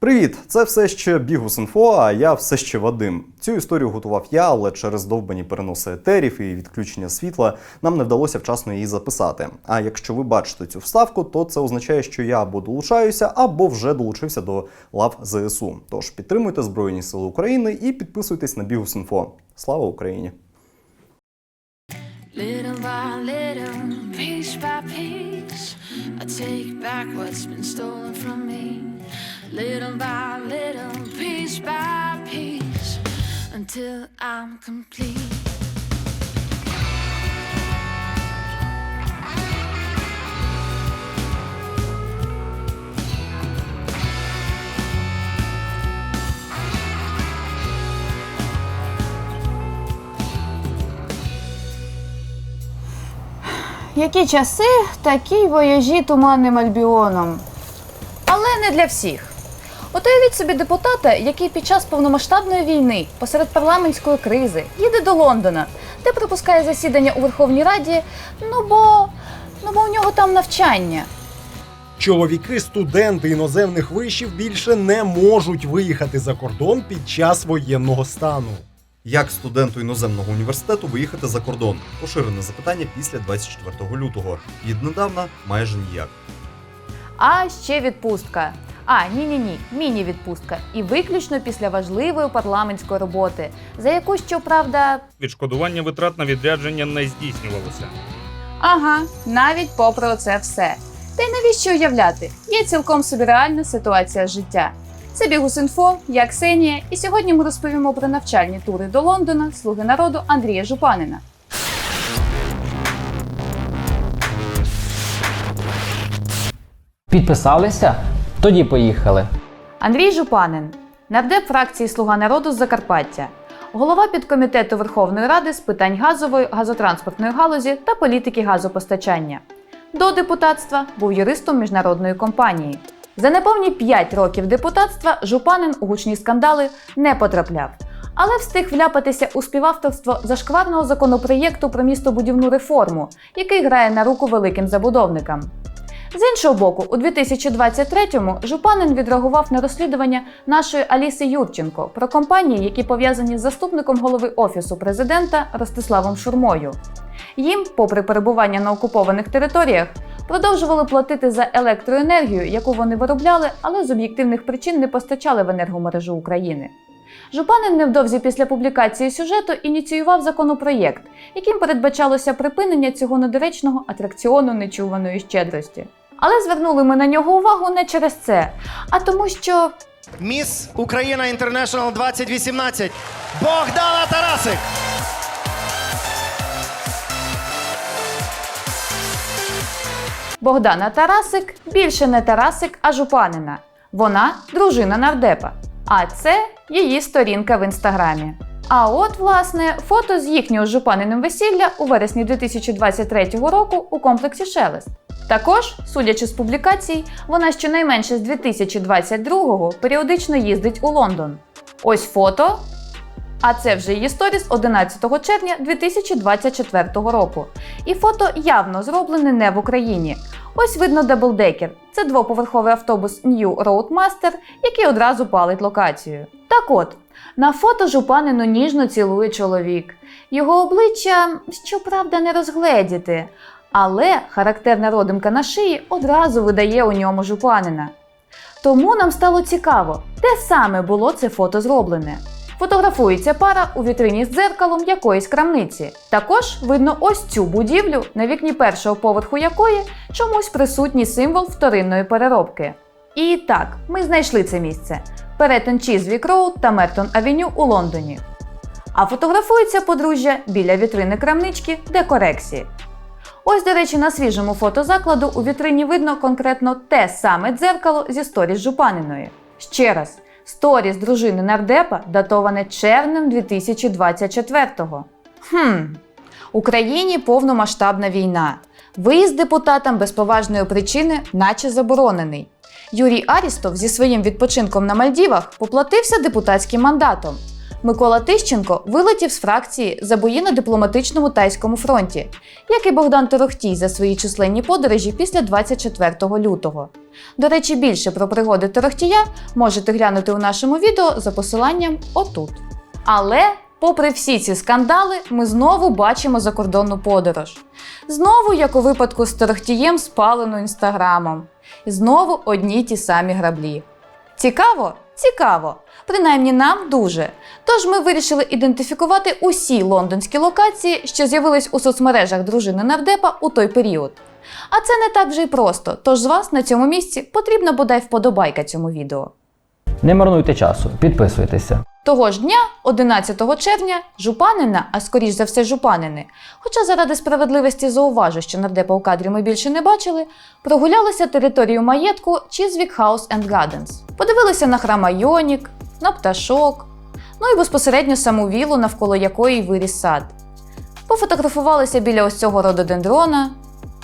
Привіт! Це все ще Бігус.Інфо, а я все ще Вадим. Цю історію готував я, але через довбані переноси етерів і відключення світла нам не вдалося вчасно її записати. А якщо ви бачите цю вставку, то це означає, що я або долучаюся, або вже долучився до лав ЗСУ. Тож підтримуйте Збройні Сили України і підписуйтесь на Бігус.Інфо. Слава Україні! Little by little, piece by piece, I take back what's been stolen from me. Little by little, piece by piece, until I'm complete. Які часи, такі вояжі туманним альбіоном. Але не для всіх. От уявіть собі депутата, який під час повномасштабної війни, посеред парламентської кризи, їде до Лондона, де пропускає засідання у Верховній Раді, ну бо, ну бо у нього там навчання. Чоловіки, студенти іноземних вишів більше не можуть виїхати за кордон під час воєнного стану. Як студенту іноземного університету виїхати за кордон? Поширене запитання після 24 лютого. Віднедавна майже ніяк. А ще відпустка. А, ні, ні, ні, міні-відпустка. І виключно після важливої парламентської роботи, за яку, щоправда, Відшкодування витрат на відрядження не здійснювалося. Ага, навіть попри оце все. Та й навіщо уявляти? Є цілком собі реальна ситуація життя. Це Бігус.Інфо, я Ксенія, і сьогодні ми розповімо про навчальні тури до Лондона Слуги народу Андрія Жупанина. Підписалися? Тоді поїхали. Андрій Жупанин, нардеп фракції Слуга народу з Закарпаття, голова підкомітету Верховної Ради з питань газової, газотранспортної галузі та політики газопостачання. До депутатства був юристом міжнародної компанії. За неповні 5 років депутатства Жупанин у гучні скандали не потрапляв, але встиг вляпатися у співавторство зашкварного законопроєкту про містобудівну реформу, який грає на руку великим забудовникам. З іншого боку, у 2023-му Жупанин відреагував на розслідування нашої Аліси Юрченко про компанії, які пов'язані з заступником голови офісу президента Ростиславом Шурмою. Їм, попри перебування на окупованих територіях, продовжували платити за електроенергію, яку вони виробляли, але з об'єктивних причин не постачали в енергомережу України. Жупанин невдовзі після публікації сюжету ініціював законопроєкт, яким передбачалося припинення цього недоречного атракціону нечуваної щедрості. Але звернули ми на нього увагу не через це, а тому, що Міс Україна Інтернешнл 2018 Богдана Тарасик. Богдана Тарасик більше не Тарасик, а Жупанина. Вона дружина нардепа. А це її сторінка в інстаграмі. А от, власне, фото з їхнього Жупаниним весілля у вересні 2023 року у комплексі Шелест. Також, судячи з публікацій, вона щонайменше з 2022-го періодично їздить у Лондон. Ось фото. А це вже її сторіс 11 червня 2024 року. І фото явно зроблене не в Україні. Ось видно даблдекер. Це двоповерховий автобус New Roadmaster, який одразу палить локацію. Так от, на фото жупанину ніжно цілує чоловік. Його обличчя, щоправда, не розгледіти, але характерна родимка на шиї одразу видає у ньому жупанина. Тому нам стало цікаво, де саме було це фото зроблене. Фотографується пара у вітрині з дзеркалом якоїсь крамниці. Також видно ось цю будівлю, на вікні першого поверху якої чомусь присутній символ вторинної переробки. І так, ми знайшли це місце: перетин Чізвік Роуд та Мертон Авеню у Лондоні. А фотографується подружжя біля вітрини крамнички Декорексі. Ось, до речі, на свіжому фото закладу у вітрині видно конкретно те саме дзеркало зі сторіс Жупаниної. Ще раз, сторіс дружини нардепа датоване червнем 2024-го. Хм, Україні повномасштабна війна. Виїзд депутатам без поважної причини, наче заборонений. Юрій Арістов зі своїм відпочинком на Мальдівах поплатився депутатським мандатом. Микола Тищенко вилетів з фракції за бої на дипломатичному тайському фронті, як і Богдан Торохтій за свої численні подорожі після 24 лютого. До речі, більше про пригоди Торохтія можете глянути у нашому відео за посиланням отут. Але, попри всі ці скандали, ми знову бачимо закордонну подорож. Знову, як у випадку з Торохтієм, спалено інстаграмом. Знову одні ті самі граблі. Цікаво? Цікаво. Принаймні нам дуже. Тож ми вирішили ідентифікувати усі лондонські локації, що з'явились у соцмережах дружини Нардепа у той період. А це не так вже й просто. Тож з вас на цьому місці потрібна бодай вподобайка цьому відео. Не марнуйте часу, підписуйтеся. Того ж дня, 11 червня, Жупанина, а скоріш за все Жупанини, хоча заради справедливості зауважу, що нардепа у кадрі ми більше не бачили, прогулялися територію маєтку Chiswick House and Gardens. Подивилися на храм Айонік, на пташок, ну і безпосередньо саму вілу, навколо якої виріс сад. Пофотографувалися біля ось цього рододендрона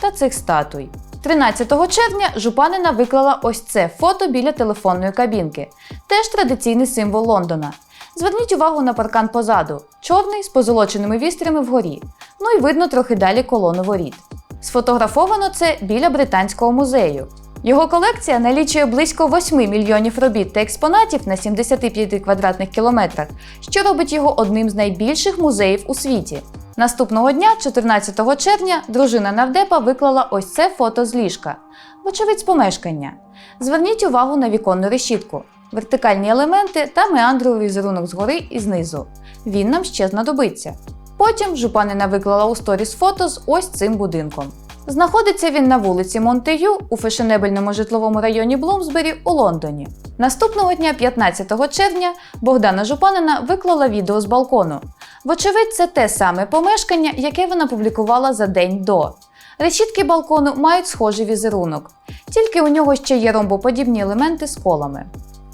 та цих статуй. 13 червня Жупанина виклала ось це фото біля телефонної кабінки, теж традиційний символ Лондона. Зверніть увагу на паркан позаду, чорний з позолоченими вістрями вгорі. Ну і видно трохи далі колону воріт. Сфотографовано це біля Британського музею. Його колекція налічує близько 8 мільйонів робіт та експонатів на 75 квадратних кілометрах, що робить його одним з найбільших музеїв у світі. Наступного дня, 14 червня, дружина Навдепа виклала ось це фото з ліжка, вочевидь з помешкання. Зверніть увагу на віконну решітку, вертикальні елементи та меандровий візерунок згори і знизу. Він нам ще знадобиться. Потім жупанина виклала у сторіс фото з ось цим будинком. Знаходиться він на вулиці Монтею у фешенебельному житловому районі Блумсбері у Лондоні. Наступного дня, 15 червня, Богдана Жупанина виклала відео з балкону. Вочевидь, це те саме помешкання, яке вона публікувала за день до. Решітки балкону мають схожий візерунок, тільки у нього ще є ромбоподібні елементи з колами.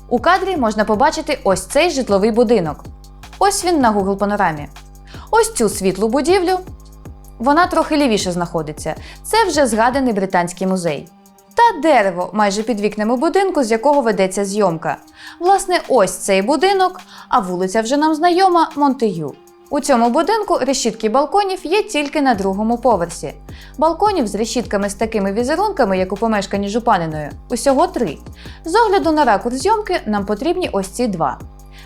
У кадрі можна побачити ось цей житловий будинок. Ось він на Google панорамі. Ось цю світлу будівлю. Вона трохи лівіше знаходиться. Це вже згаданий британський музей. Та дерево майже під вікнами будинку, з якого ведеться зйомка. Власне, ось цей будинок, а вулиця вже нам знайома Монтею. У цьому будинку решітки балконів є тільки на другому поверсі. Балконів з решітками з такими візерунками, як у помешканні Жупаниною, усього три. З огляду на ракурс зйомки нам потрібні ось ці два.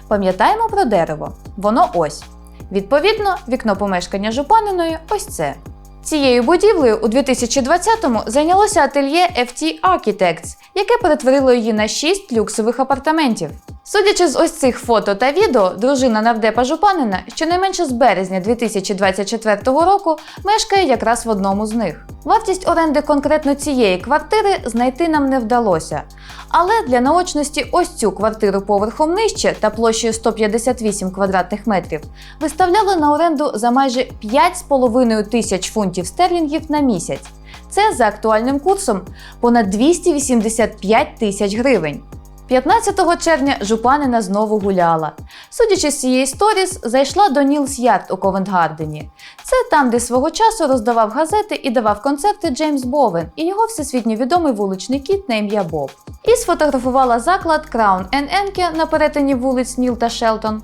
Пам'ятаємо про дерево. Воно ось. Відповідно, вікно помешкання Жупаниної ось це. Цією будівлею у 2020-му зайнялося ательє FT Architects, яке перетворило її на 6 люксових апартаментів. Судячи з ось цих фото та відео, дружина Навдепа Жупанина щонайменше з березня 2024 року мешкає якраз в одному з них. Вартість оренди конкретно цієї квартири знайти нам не вдалося. Але для наочності ось цю квартиру поверхом нижче та площею 158 квадратних метрів виставляли на оренду за майже 5,5 тисяч фунтів стерлінгів на місяць. Це за актуальним курсом понад 285 тисяч гривень. 15 червня Жупанина знову гуляла. Судячи з цієї сторіс, зайшла до Нілс Ярд у Ковентгардені. Це там, де свого часу роздавав газети і давав концерти Джеймс Бовен і його всесвітньо відомий вуличний кіт на ім'я Боб. І сфотографувала заклад Crown Енке на перетині вулиць Ніл та Шелтон,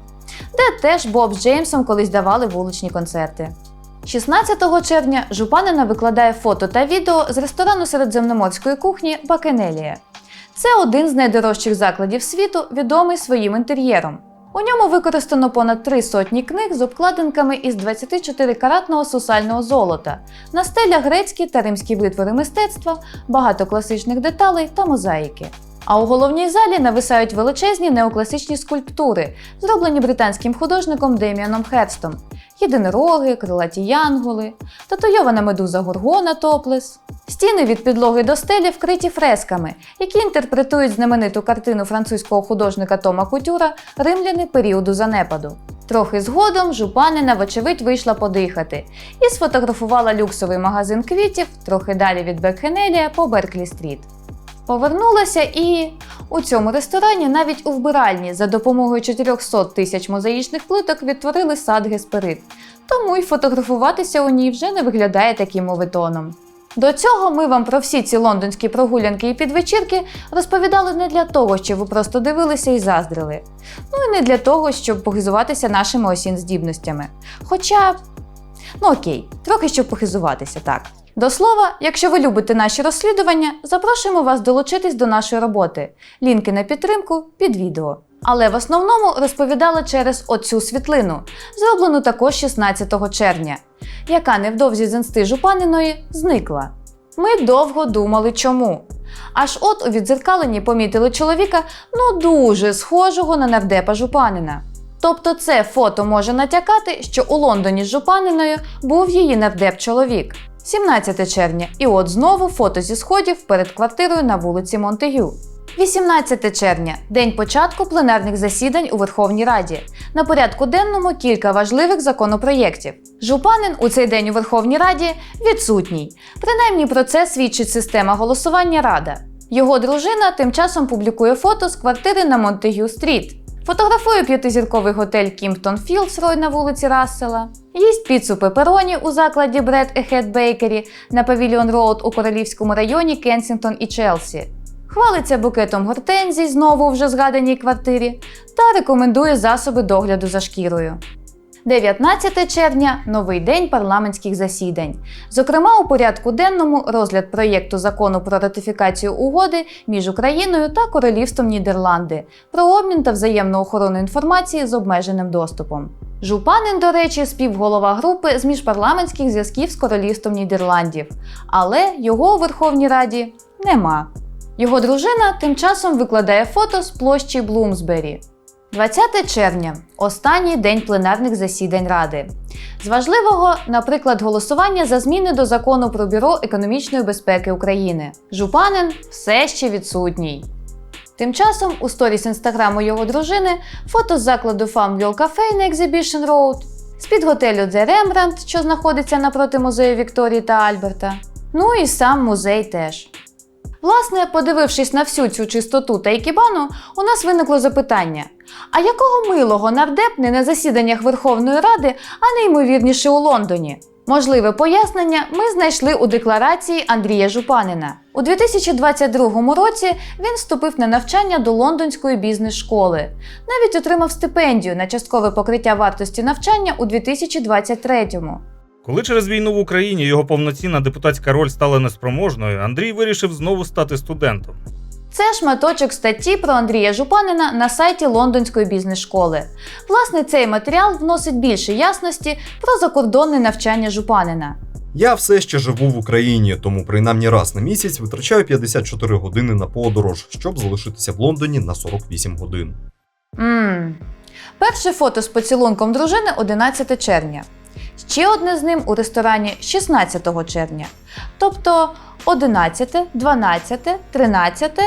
де теж Боб з Джеймсом колись давали вуличні концерти. 16 червня Жупанина викладає фото та відео з ресторану середземноморської кухні Бакенелія. Це один з найдорожчих закладів світу, відомий своїм інтер'єром. У ньому використано понад три сотні книг з обкладинками із 24-каратного сусального золота, на стелях грецькі та римські витвори мистецтва, багато класичних деталей та мозаїки. А у головній залі нависають величезні неокласичні скульптури, зроблені британським художником Деміаном Херстом. Єдинороги, крилаті янголи, татуйована медуза Горгона Топлес. Стіни від підлоги до стелі вкриті фресками, які інтерпретують знамениту картину французького художника Тома Кутюра Римляни періоду занепаду. Трохи згодом Жупанина, вочевидь, вийшла подихати і сфотографувала люксовий магазин квітів трохи далі від Бекхенелія по Берклі-стріт. Повернулася і у цьому ресторані навіть у вбиральні за допомогою 400 тисяч мозаїчних плиток відтворили сад Гесперид. Тому й фотографуватися у ній вже не виглядає таким моветоном. До цього ми вам про всі ці лондонські прогулянки і підвечірки розповідали не для того, щоб ви просто дивилися і заздрили. Ну і не для того, щоб похизуватися нашими осін здібностями. Хоча, ну окей, трохи щоб похизуватися, так. До слова, якщо ви любите наші розслідування, запрошуємо вас долучитись до нашої роботи. Лінки на підтримку під відео. Але в основному розповідали через оцю світлину, зроблену також 16 червня, яка невдовзі з інсти Жупаниної зникла. Ми довго думали, чому. Аж от у відзеркаленні помітили чоловіка, ну дуже схожого на нардепа Жупанина. Тобто це фото може натякати, що у Лондоні з Жупаниною був її нардеп-чоловік. 17 червня, і от знову фото зі сходів перед квартирою на вулиці Монтегю. 18 червня день початку пленарних засідань у Верховній Раді. На порядку денному кілька важливих законопроєктів. Жупанин у цей день у Верховній Раді відсутній. Принаймні про це свідчить система голосування Рада. Його дружина тим часом публікує фото з квартири на Монтегю Стріт. Фотографує п'ятизірковий готель Кімптон Філдс Рой на вулиці Рассела, їсть піцу пепероні у закладі Bread Ahead Bakery на Павільйон Роуд у Королівському районі Кенсінгтон і Челсі. Хвалиться букетом гортензій знову в вже згаданій квартирі та рекомендує засоби догляду за шкірою. 19 червня новий день парламентських засідань. Зокрема, у порядку денному розгляд проєкту закону про ратифікацію угоди між Україною та Королівством Нідерланди про обмін та взаємну охорону інформації з обмеженим доступом. Жупанин, до речі, співголова групи з міжпарламентських зв'язків з Королівством Нідерландів, але його у Верховній Раді нема. Його дружина тим часом викладає фото з площі Блумсбері. 20 червня останній день пленарних засідань Ради. З важливого, наприклад, голосування за зміни до закону про Бюро економічної безпеки України. Жупанин все ще відсутній. Тим часом у сторіс інстаграму його дружини фото з закладу Farm Girl Cafe на Exhibition Road, з-під готелю The Rembrandt, що знаходиться напроти музею Вікторії та Альберта. Ну і сам музей теж. Власне, подивившись на всю цю чистоту та ікібану, у нас виникло запитання: а якого милого нардеп не на засіданнях Верховної Ради, а неймовірніше у Лондоні? Можливе пояснення ми знайшли у декларації Андрія Жупанина. У 2022 році він вступив на навчання до лондонської бізнес-школи. Навіть отримав стипендію на часткове покриття вартості навчання у 2023-му. Коли через війну в Україні його повноцінна депутатська роль стала неспроможною, Андрій вирішив знову стати студентом. Це шматочок статті про Андрія Жупанина на сайті Лондонської бізнес-школи. Власне, цей матеріал вносить більше ясності про закордонне навчання Жупанина. Я все ще живу в Україні, тому принаймні раз на місяць витрачаю 54 години на подорож, щоб залишитися в Лондоні на 48 годин. Ммм. Перше фото з поцілунком дружини 11 червня. Ще одне з ним у ресторані 16 червня. Тобто 11, 12, 13.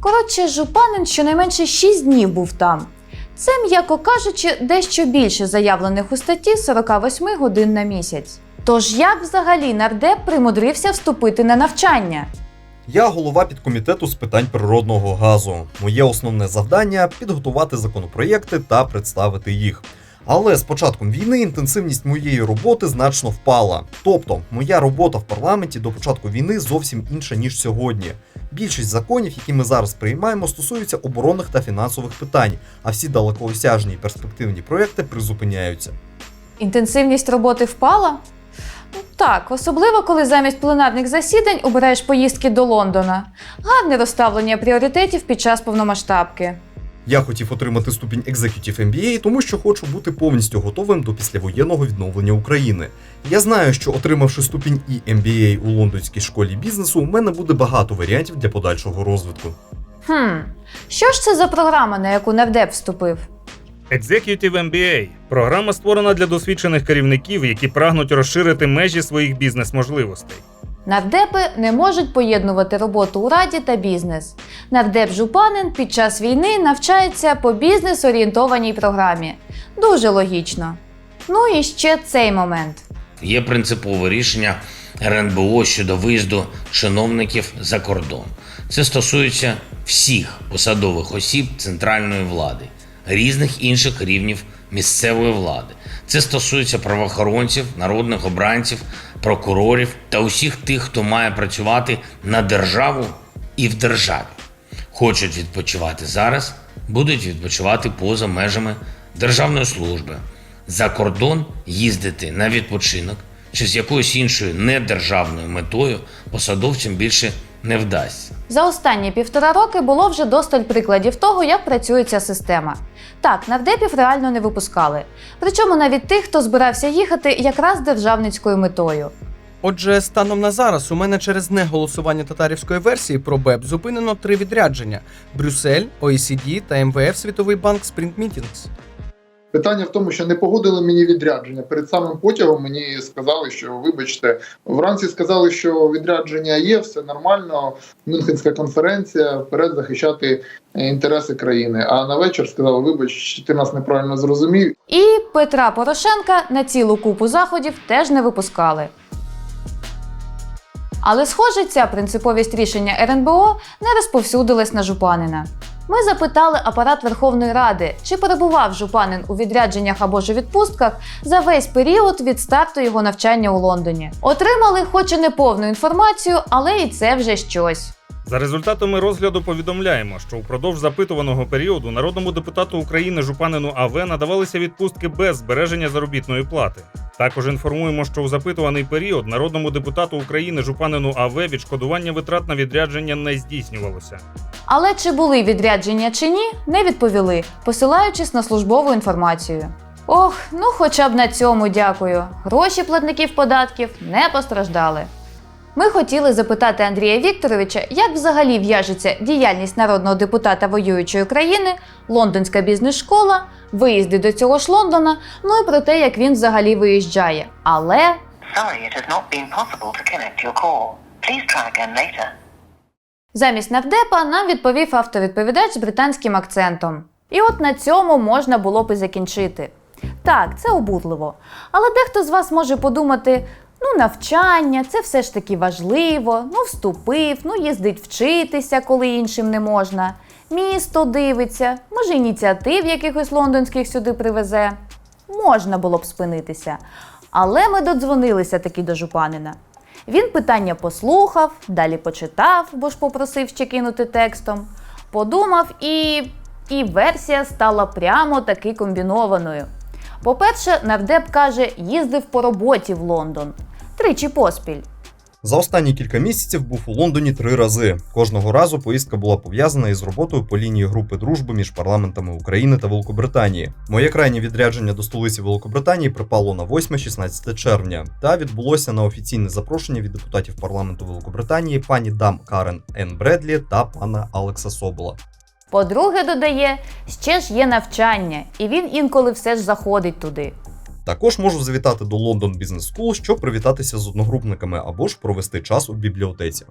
Коротше, Жупанин щонайменше 6 днів був там. Це, м'яко кажучи, дещо більше заявлених у статті 48 годин на місяць. Тож як взагалі нардеп примудрився вступити на навчання? Я голова підкомітету з питань природного газу. Моє основне завдання підготувати законопроєкти та представити їх. Але з початком війни інтенсивність моєї роботи значно впала. Тобто, моя робота в парламенті до початку війни зовсім інша ніж сьогодні. Більшість законів, які ми зараз приймаємо, стосуються оборонних та фінансових питань, а всі далекоосяжні і перспективні проекти призупиняються. Інтенсивність роботи впала? Ну, Так, особливо коли замість пленарних засідань обираєш поїздки до Лондона. Гарне розставлення пріоритетів під час повномасштабки. Я хотів отримати ступінь Executive MBA, тому що хочу бути повністю готовим до післявоєнного відновлення України. Я знаю, що отримавши ступінь і MBA у лондонській школі бізнесу, у мене буде багато варіантів для подальшого розвитку. Хм, що ж це за програма, на яку нардеп вступив? Executive MBA – програма створена для досвідчених керівників, які прагнуть розширити межі своїх бізнес-можливостей. Нардепи не можуть поєднувати роботу у раді та бізнес. Нардеп Жупанин під час війни навчається по бізнес-орієнтованій програмі. Дуже логічно. Ну і ще цей момент. Є принципове рішення РНБО щодо виїзду чиновників за кордон. Це стосується всіх посадових осіб центральної влади. різних інших рівнів місцевої влади. Це стосується правоохоронців, народних обранців, прокурорів та усіх тих, хто має працювати на державу і в державі. Хочуть відпочивати зараз, будуть відпочивати поза межами державної служби. За кордон їздити на відпочинок чи з якоюсь іншою недержавною метою посадовцям більше не вдасться. За останні півтора роки було вже досталь прикладів того, як працює ця система. Так, нардепів реально не випускали. Причому навіть тих, хто збирався їхати якраз державницькою метою. Отже, станом на зараз у мене через неголосування татарівської версії про БЕП зупинено три відрядження: Брюссель, OECD та МВФ Світовий банк Spring Meetings. Питання в тому, що не погодили мені відрядження. Перед самим потягом мені сказали, що вибачте, вранці сказали, що відрядження є, все нормально. Мюнхенська конференція вперед захищати е, інтереси країни. А на вечір сказали, вибач, ти нас неправильно зрозумів. І Петра Порошенка на цілу купу заходів теж не випускали. Але, схоже, ця принциповість рішення РНБО не розповсюдилась на Жупанина. Ми запитали апарат Верховної Ради, чи перебував Жупанин у відрядженнях або ж відпустках за весь період від старту його навчання у Лондоні. Отримали, хоч і не повну інформацію, але і це вже щось. За результатами розгляду повідомляємо, що упродовж запитуваного періоду народному депутату України Жупанину АВ надавалися відпустки без збереження заробітної плати. Також інформуємо, що у запитуваний період народному депутату України Жупанину АВ відшкодування витрат на відрядження не здійснювалося. Але чи були відрядження чи ні, не відповіли, посилаючись на службову інформацію. Ох, ну хоча б на цьому дякую. Гроші платників податків не постраждали. Ми хотіли запитати Андрія Вікторовича, як взагалі в'яжеться діяльність народного депутата воюючої країни, лондонська бізнес-школа, виїзди до цього ж Лондона, ну і про те, як він взагалі виїжджає. Але. Замість нардепа нам відповів автовідповідач з британським акцентом. І от на цьому можна було б і закінчити. Так, це обурливо. Але дехто з вас може подумати: ну, навчання, це все ж таки важливо, ну, вступив, ну, їздить вчитися, коли іншим не можна. Місто дивиться, може, ініціатив якихось лондонських сюди привезе. Можна було б спинитися. Але ми додзвонилися таки до Жупанина. Він питання послухав, далі почитав, бо ж попросив ще кинути текстом. Подумав і. і версія стала прямо таки комбінованою. По-перше, нардеп каже, їздив по роботі в Лондон. Тричі поспіль. За останні кілька місяців був у Лондоні три рази. Кожного разу поїздка була пов'язана із роботою по лінії групи дружби між парламентами України та Великобританії. Моє крайнє відрядження до столиці Великобританії припало на 8-16 червня та відбулося на офіційне запрошення від депутатів парламенту Великобританії пані Дам Карен Ен Бредлі та пана Алекса Собола. По-друге, додає, ще ж є навчання, і він інколи все ж заходить туди. Також можу завітати до Лондон Business School, щоб привітатися з одногрупниками або ж провести час у бібліотеці.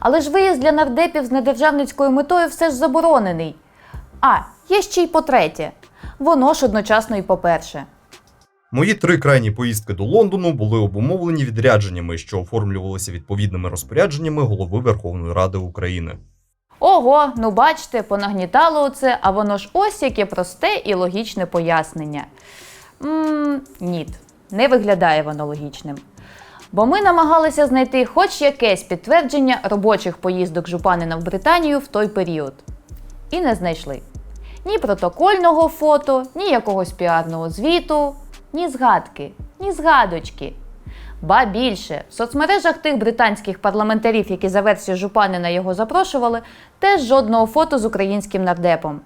Але ж виїзд для нардепів з недержавницькою метою все ж заборонений. А, є ще й по-третє. Воно ж одночасно і по-перше. Мої три крайні поїздки до Лондону були обумовлені відрядженнями, що оформлювалися відповідними розпорядженнями голови Верховної Ради України. Ого, ну бачите, понагнітало оце, а воно ж ось яке просте і логічне пояснення. Ммм, ні, не виглядає воно логічним. Бо ми намагалися знайти хоч якесь підтвердження робочих поїздок Жупанина в Британію в той період. І не знайшли. Ні протокольного фото, ні якогось піарного звіту, ні згадки, ні згадочки. Ба більше, в соцмережах тих британських парламентарів, які за версією Жупанина його запрошували, теж жодного фото з українським нардепом.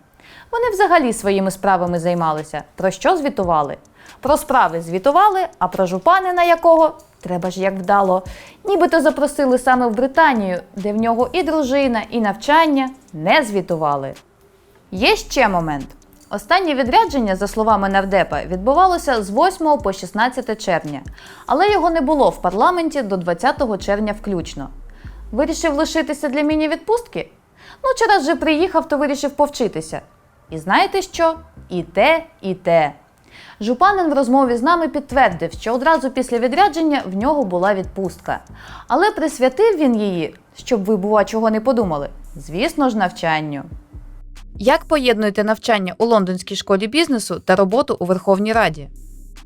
Вони взагалі своїми справами займалися. Про що звітували? Про справи звітували, а про Жупанина якого треба ж як вдало. Нібито запросили саме в Британію, де в нього і дружина, і навчання не звітували. Є ще момент. Останнє відрядження, за словами нардепа, відбувалося з 8 по 16 червня, але його не було в парламенті до 20 червня включно. Вирішив лишитися для міні-відпустки? Ну, чи раз же приїхав, то вирішив повчитися. І знаєте що? І те, і те. Жупанин в розмові з нами підтвердив, що одразу після відрядження в нього була відпустка. Але присвятив він її, щоб ви, бува, чого не подумали, звісно ж, навчанню. Як поєднуєте навчання у лондонській школі бізнесу та роботу у Верховній Раді?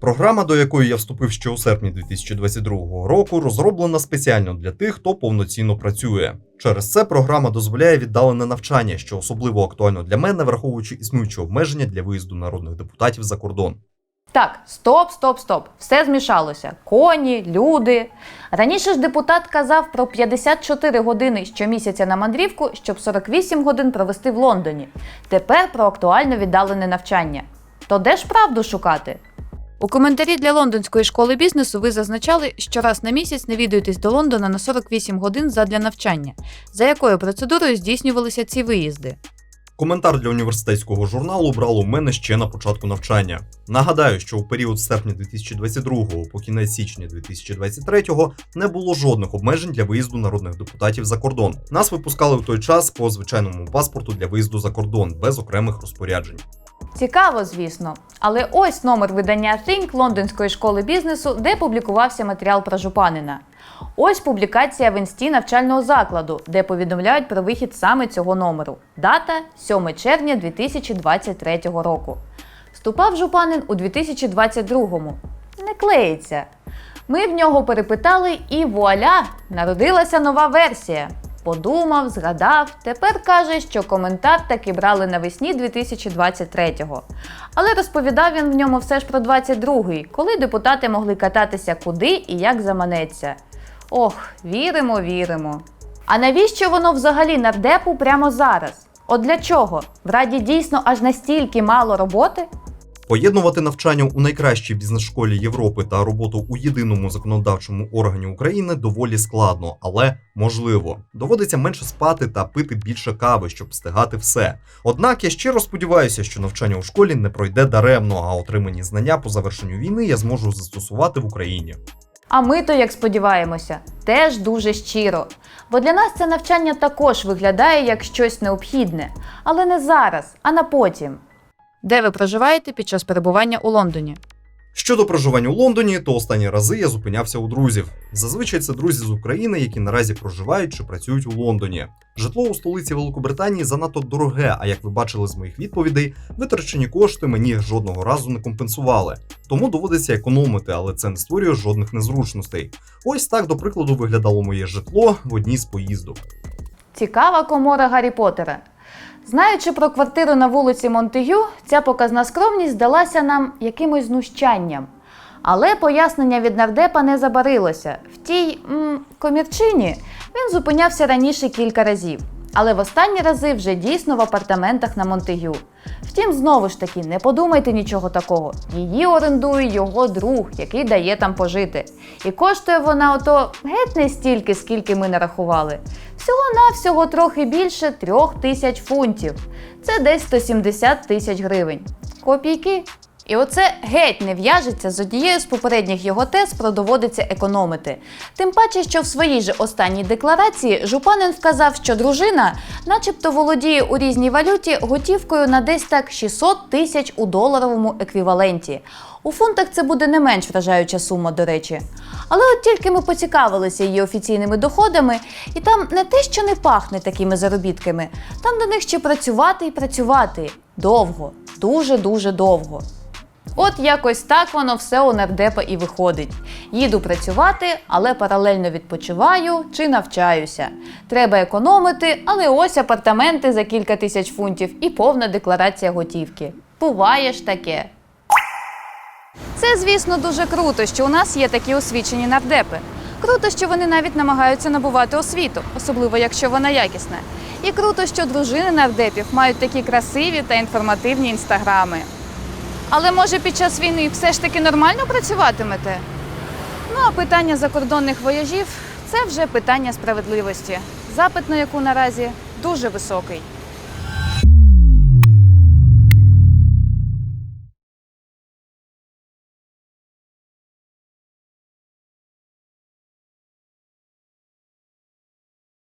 Програма, до якої я вступив ще у серпні 2022 року, розроблена спеціально для тих, хто повноцінно працює. Через це програма дозволяє віддалене навчання, що особливо актуально для мене, враховуючи існуючі обмеження для виїзду народних депутатів за кордон. Так, стоп, стоп, стоп. Все змішалося. Коні, люди. Раніше ж депутат казав про 54 години щомісяця на мандрівку, щоб 48 годин провести в Лондоні. Тепер про актуально віддалене навчання. То де ж правду шукати? У коментарі для лондонської школи бізнесу ви зазначали, що раз на місяць навідуєтесь до Лондона на 48 годин задля навчання. За якою процедурою здійснювалися ці виїзди? Коментар для університетського журналу брало в мене ще на початку навчання. Нагадаю, що у період з серпня 2022 по кінець січня 2023 не було жодних обмежень для виїзду народних депутатів за кордон. Нас випускали в той час по звичайному паспорту для виїзду за кордон без окремих розпоряджень. Цікаво, звісно. Але ось номер видання Think Лондонської школи бізнесу, де публікувався матеріал про Жупанина. Ось публікація в інсті навчального закладу, де повідомляють про вихід саме цього номеру. Дата 7 червня 2023 року. Вступав Жупанин у 2022-му. Не клеїться. Ми в нього перепитали, і вуаля! Народилася нова версія. Подумав, згадав, тепер каже, що коментар таки брали навесні 2023-го. Але розповідав він в ньому все ж про 22-й, коли депутати могли кататися куди і як заманеться. Ох, віримо, віримо. А навіщо воно взагалі нардепу прямо зараз? От для чого? В раді дійсно аж настільки мало роботи? Поєднувати навчання у найкращій бізнес-школі Європи та роботу у єдиному законодавчому органі України доволі складно, але можливо. Доводиться менше спати та пити більше кави, щоб встигати все. Однак я щиро сподіваюся, що навчання у школі не пройде даремно, а отримані знання по завершенню війни я зможу застосувати в Україні. А ми то, як сподіваємося, теж дуже щиро. Бо для нас це навчання також виглядає як щось необхідне, але не зараз, а на потім. Де ви проживаєте під час перебування у Лондоні? Щодо проживання у Лондоні, то останні рази я зупинявся у друзів. Зазвичай це друзі з України, які наразі проживають чи працюють у Лондоні. Житло у столиці Великобританії занадто дороге, а як ви бачили з моїх відповідей, витрачені кошти мені жодного разу не компенсували. Тому доводиться економити, але це не створює жодних незручностей. Ось так, до прикладу, виглядало моє житло в одній з поїздок. Цікава комора Гаррі Поттера. Знаючи про квартиру на вулиці Монтегю, ця показна скромність здалася нам якимось знущанням. Але пояснення від нардепа не забарилося. В тій м, комірчині він зупинявся раніше кілька разів, але в останні рази вже дійсно в апартаментах на Монтегю. Втім, знову ж таки, не подумайте нічого такого. Її орендує його друг, який дає там пожити. І коштує вона ото геть не стільки, скільки ми нарахували. Всього-навсього трохи більше трьох тисяч фунтів. Це десь 170 тисяч гривень. Копійки. І оце геть не в'яжеться з однією з попередніх його тез про доводиться економити. Тим паче, що в своїй же останній декларації Жупанин вказав, що дружина, начебто, володіє у різній валюті готівкою на десь так 600 тисяч у доларовому еквіваленті. У фунтах це буде не менш вражаюча сума, до речі. Але от тільки ми поцікавилися її офіційними доходами, і там не те, що не пахне такими заробітками, там до них ще працювати і працювати. Довго, дуже-дуже довго. От якось так воно все у нардепа і виходить. Їду працювати, але паралельно відпочиваю чи навчаюся. Треба економити, але ось апартаменти за кілька тисяч фунтів і повна декларація готівки. Буває ж таке. Це, звісно, дуже круто, що у нас є такі освічені нардепи. Круто, що вони навіть намагаються набувати освіту, особливо якщо вона якісна. І круто, що дружини нардепів мають такі красиві та інформативні інстаграми. Але може під час війни все ж таки нормально працюватимете? Ну а питання закордонних вояжів це вже питання справедливості, запит на яку наразі дуже високий.